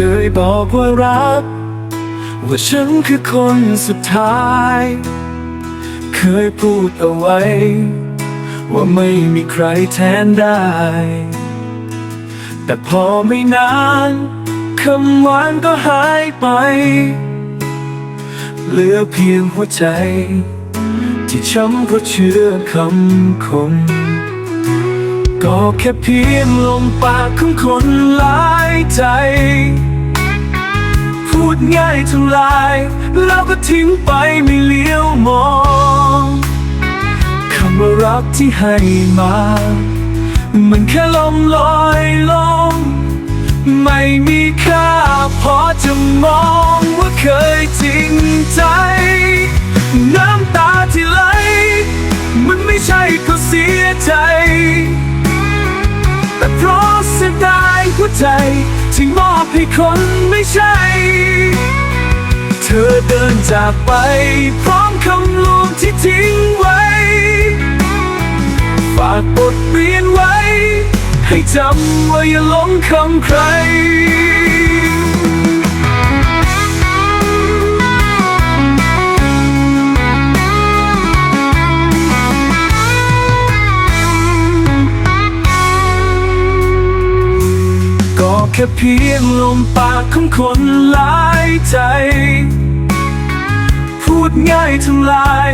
คยบอกว่ารัก ว่าฉันคือคนสุดท้าย เคยพูดเอาไว้ ว่าไม่มีใครแทนได้ แต่พอไม่นานคำหวานก็หายไป เหลือเพียงหัวใจ ที่ช้ำเพราะเชื่อคำคนก็แค่เพียงลมปากของคนหลายใจ พูดง่ายเท่าไรแล้วก็ทิ้งไปไม่เลี้ยวมองคำว่ารักที่ให้มา มันแค่ลมลอยลงไม่มีค่าพอจะมองว่าเคยจริงใจ น้ำตาที่ไหล มันไม่ใช่เพราะเสียใจ แต่เพราะเสียดายหัวใจ มอบให้คนไม่ใช่ เธอเดินจากไป พร้อมคำลวงที่ทิ้งไว้ ฝากบทเรียนไว้ ให้จำว่าอย่าหลงคำใคร เพียงลมปากของคนหลายใจ พูดง่ายทำลาย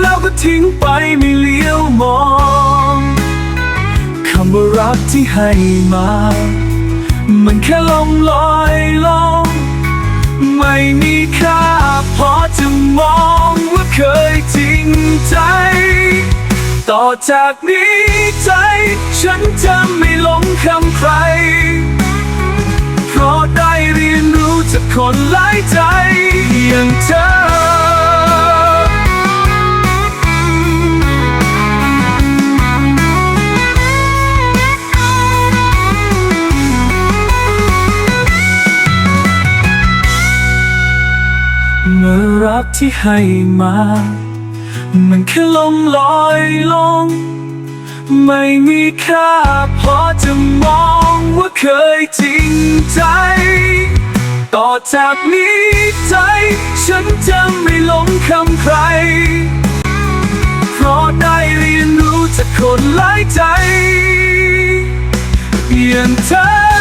แล้วก็ทิ้งไปไม่เลี้ยวมอง คำว่ารักที่ให้มา มันแค่ลมลอยลงไม่มีค่าพอจะมองว่าเคยจริงใจ ต่อจากนี้ใจ ฉันจะไม่หลงคำใคร เพราะได้เรียนรู้จากคนหลายใจอย่างเธอ เมื่อรักที่ให้มา มันแค่ลมลอยลง ไม่มีค่าพอจะมอง ว่าเคยจริงใจ ต่อจากนี้ใจ ฉันจะไม่หลงคำใคร เพราะได้เรียนรู้จากคนหลายใจอย่างเธอ